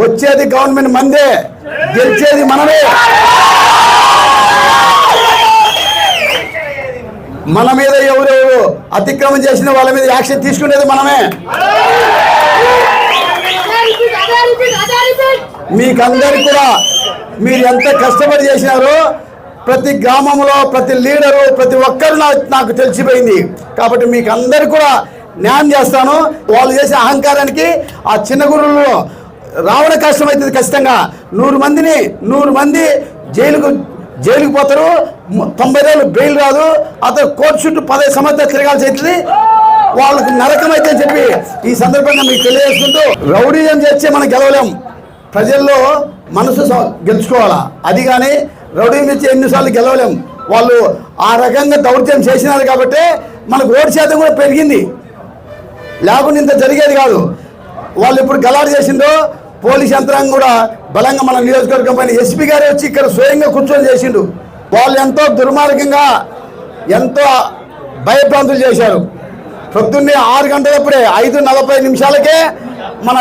వచ్చేది గవర్నమెంట్ మందే గెలిచేది మనమే. మన మీద ఎవరెవరు అతిక్రమం చేసిన వాళ్ళ మీద యాక్షన్ తీసుకునేది మనమే. మీకందరు కూడా మీరు ఎంత కష్టపడి చేసినారో ప్రతి గ్రామంలో ప్రతి లీడరు ప్రతి ఒక్కరు నాకు తెలిసిపోయింది. కాబట్టి మీకు అందరు కూడా న్యాయం చేస్తాను. వాళ్ళు చేసే అహంకారానికి ఆ చిన్న గురువులు రావడం కష్టమవుతుంది ఖచ్చితంగా నూరు మందిని నూరు మంది జైలుకు జైలుకు పోతారు. తొంభై రోజులు బెయిల్ రాదు. అతను కోర్టు చుట్టూ పదహైదు సంవత్సరాలు తిరగాల్సి అవుతుంది. వాళ్ళకి నరకం అయితే అని చెప్పి ఈ సందర్భంగా మీకు తెలియజేసుకుంటూ రౌడీజం చేస్తే మనం గెలవలేం. ప్రజల్లో మనసు స- గెలుచుకోవాలా? అది కానీ రౌడీజం చేసి ఎన్నిసార్లు గెలవలేం. వాళ్ళు ఆ రకంగా దౌర్జన్యం చేసినారు కాబట్టి మనకు ఓటు శాతం కూడా పెరిగింది. లేకుండా ఇంత జరిగేది కాదు. వాళ్ళు ఇప్పుడు గలాడు చేసిందో పోలీస్ యంత్రాంగం కూడా బలంగా మన నియోజకవర్గం పైన ఎస్పీ గారే వచ్చి ఇక్కడ స్వయంగా కూర్చొని చేసిండు. వాళ్ళు ఎంతో దుర్మార్గంగా ఎంతో భయభ్రాంతులు చేశారు. ప్రొద్దున్నే ఆరు గంటలప్పుడే ఐదు నలభై నిమిషాలకే మన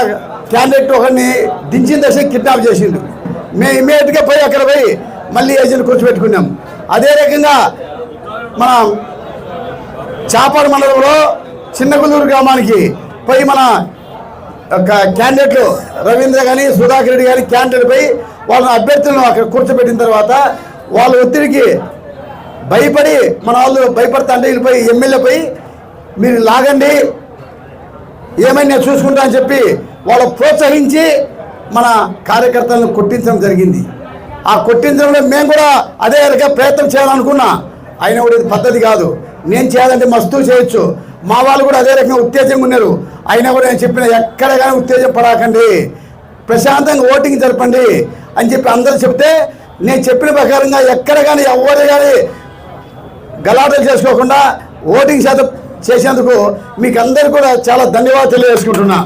క్యాండిడేట్ ఒకరిని దించిన దశ కిడ్నాప్ చేసిండు. మేము ఇమీడియట్గా పోయి అక్కడ పోయి మళ్ళీ ఏజెంట్ కూర్చోబెట్టుకున్నాం. అదే రకంగా మన చాపాడు మండలంలో చిన్నగులూరు గ్రామానికి పోయి మన క్యాండిడేట్లు రవీంద్ర కానీ సుధాకర్ రెడ్డి కానీ క్యాండిడేట్ పోయి వాళ్ళ అభ్యర్థులను అక్కడ కూర్చోబెట్టిన తర్వాత వాళ్ళ ఒత్తిడికి భయపడి మన వాళ్ళు భయపడతా అంటే వెళ్ళిపోయి పోయి మీరు లాగండి ఏమైనా చూసుకుంటా అని చెప్పి వాళ్ళు ప్రోత్సహించి మన కార్యకర్తలను కొట్టించడం జరిగింది. ఆ కొట్టించడంలో మేము కూడా అదే రకంగా ప్రయత్నం చేయాలనుకున్నా. అయినా కూడా ఇది పద్ధతి కాదు. నేను చేయాలంటే మస్తు చేయొచ్చు. మా వాళ్ళు కూడా అదే రకంగా ఉత్తేజంగా ఉన్నారు. అయినా కూడా నేను చెప్పిన ఎక్కడ కానీ ఉత్తేజం పడకండి. ప్రశాంతంగా ఓటింగ్ జరపండి అని చెప్పి అందరూ చెప్తే నేను చెప్పిన ప్రకారంగా ఎక్కడ కానీ ఎవరు కానీ గలాటలు చేసుకోకుండా ఓటింగ్ శాతం చేసేందుకు మీకు అందరు కూడా చాలా ధన్యవాదాలు తెలియజేసుకుంటున్నా.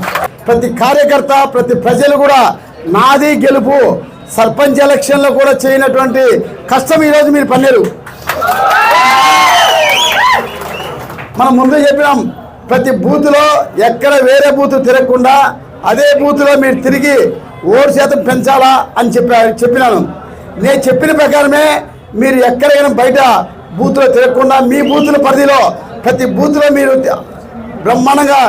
ప్రతి కార్యకర్త ప్రతి ప్రజలు కూడా నాది గెలుపు సర్పంచ్ ఎలక్షన్లో కూడా చేయనటువంటి కష్టం ఈరోజు మీరు పన్నారు మనం ముందు చెప్పినాం ప్రతి బూత్లో ఎక్కడ వేరే బూత్ తిరగకుండా అదే బూత్లో మీరు తిరిగి ఓటు శాతం పెంచాలా అని చెప్పా చెప్పినాను. నేను చెప్పిన ప్రకారమే మీరు ఎక్కడైనా బయట బూత్లో తిరగకుండా మీ బూతుల పరిధిలో ప్రతి బూత్లో మీరు బ్రహ్మాండంగా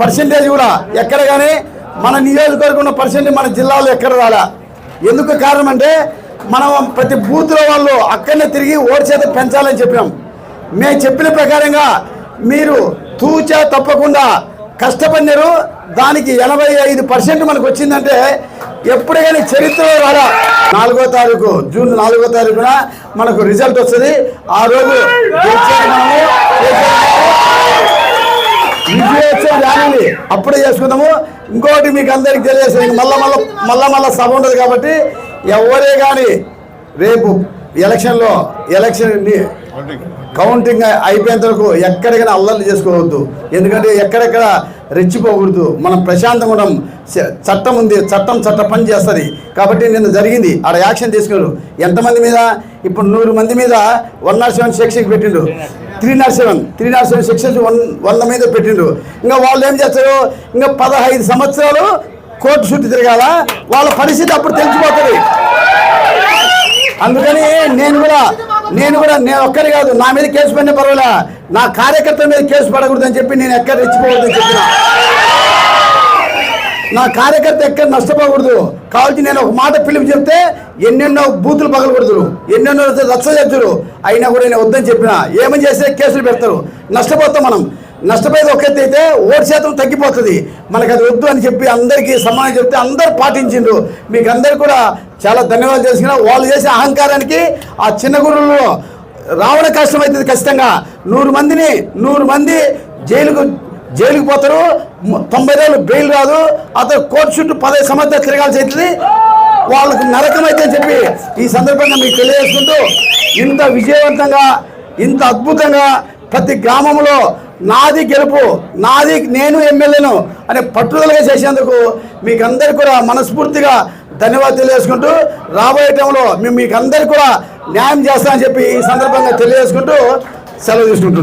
పర్సంటేజ్ కూడా ఎక్కడ కానీ మన నియోజకవర్గం ఉన్న పర్సెంటేజ్ మన జిల్లాలో ఎక్కడ రాలా? ఎందుకు కారణం అంటే మనం ప్రతి బూత్లో వాళ్ళు అక్కడనే తిరిగి ఓటు చేత పెంచాలని చెప్పినాం. మేము చెప్పిన ప్రకారంగా మీరు తూచా తప్పకుండా కష్టపడినారు. దానికి ఎనభై ఐదు పర్సెంట్ మనకు వచ్చిందంటే ఎప్పుడైనా చరిత్రలో రాలా. నాలుగో తారీఖు జూన్ నాలుగో తారీఖున మనకు రిజల్ట్ వస్తుంది. ఆ రోజు ర్యాలీని అప్పుడే చేసుకుందాము. ఇంకోటి మీకు అందరికి తెలియజేస్తాను మళ్ళా మళ్ళా మళ్ళా మళ్ళా సభ ఉండదు కాబట్టి ఎవరే కానీ రేపు ఎలక్షన్లో ఎలక్షన్ కౌంటింగ్ అయిపోయేంత వరకు ఎక్కడికైనా అల్లర్లు చేసుకోవద్దు. ఎందుకంటే ఎక్కడెక్కడ రెచ్చిపోకూడదు. మనం ప్రశాంతంగా ఉండడం చట్టం ఉంది. చట్టం చట్ట పని చేస్తుంది. కాబట్టి నిన్న జరిగింది. ఆడ యాక్షన్ తీసుకున్నారు. ఎంతమంది మీద? ఇప్పుడు నూరు మంది మీద వన్ నాట్ సెవెన్ సెక్షన్ పెట్టిండు three nought seven. Three nought seven sections one వంద మీద పెట్టిండు ఇంకా వాళ్ళు ఏం చేస్తారు? ఇంకా పదహైదు సంవత్సరాలు కోర్టు చుట్టూ తిరగాల. వాళ్ళ పరిస్థితి అప్పుడు తెలిసిపోతుంది. అందుకని నేను కూడా నేను కూడా నేను ఒక్కరి కాదు నా మీద కేసు పడిన పర్వాలే? నా కార్యకర్తల మీద కేసు పడకూడదు అని చెప్పి నేను ఎక్కడ రెచ్చిపోవద్దని చెప్పిన. నా కార్యకర్త ఎక్కడ నష్టపోకూడదు. కావాల్సి నేను ఒక మాట పిలిపి చెప్తే ఎన్నెన్నో బూతులు పగలకూడదు ఎన్నెన్నో రచ్చ చేద్దరు అయినా కూడా నేను వద్దని చెప్పిన. ఏమని చేస్తే కేసులు పెడతారు. నష్టపోతాం మనం. నష్టపోయేది ఒక ఎత్తు అయితే ఓటు శాతం తగ్గిపోతుంది. మనకు అది వద్దు అని చెప్పి అందరికీ సమానం చెప్తే అందరు పాటించిండ్రు. మీకు అందరు కూడా చాలా ధన్యవాదాలు చేసుకున్నా వాళ్ళు చేసే అహంకారానికి ఆ చిన్న గురువులు రావడం కష్టమవుతుంది ఖచ్చితంగా. నూరు మందిని నూరు మంది జైలుకు జైలుకు పోతారు. తొంభై రోజులు బెయిల్ రాదు. అతను కోర్టు చుట్టూ పదహైదు సంవత్సరాలు తిరగాల్సి అవుతుంది. వాళ్ళకు నరకం అయితే అని చెప్పి ఈ సందర్భంగా మీకు తెలియజేసుకుంటూ ఇంత విజయవంతంగా ఇంత అద్భుతంగా ప్రతి గ్రామంలో నాది గెలుపు నాది నేను ఎమ్మెల్యేను అనే పట్టుదలగా చేసేందుకు మీకందరికీ కూడా మనస్ఫూర్తిగా ధన్యవాదాలు తెలియజేసుకుంటూ రాబోయే టైంలో మేము మీకు అందరికీ కూడా న్యాయం చేస్తామని చెప్పి ఈ సందర్భంగా తెలియజేసుకుంటూ సెలవు తీసుకుంటున్నాను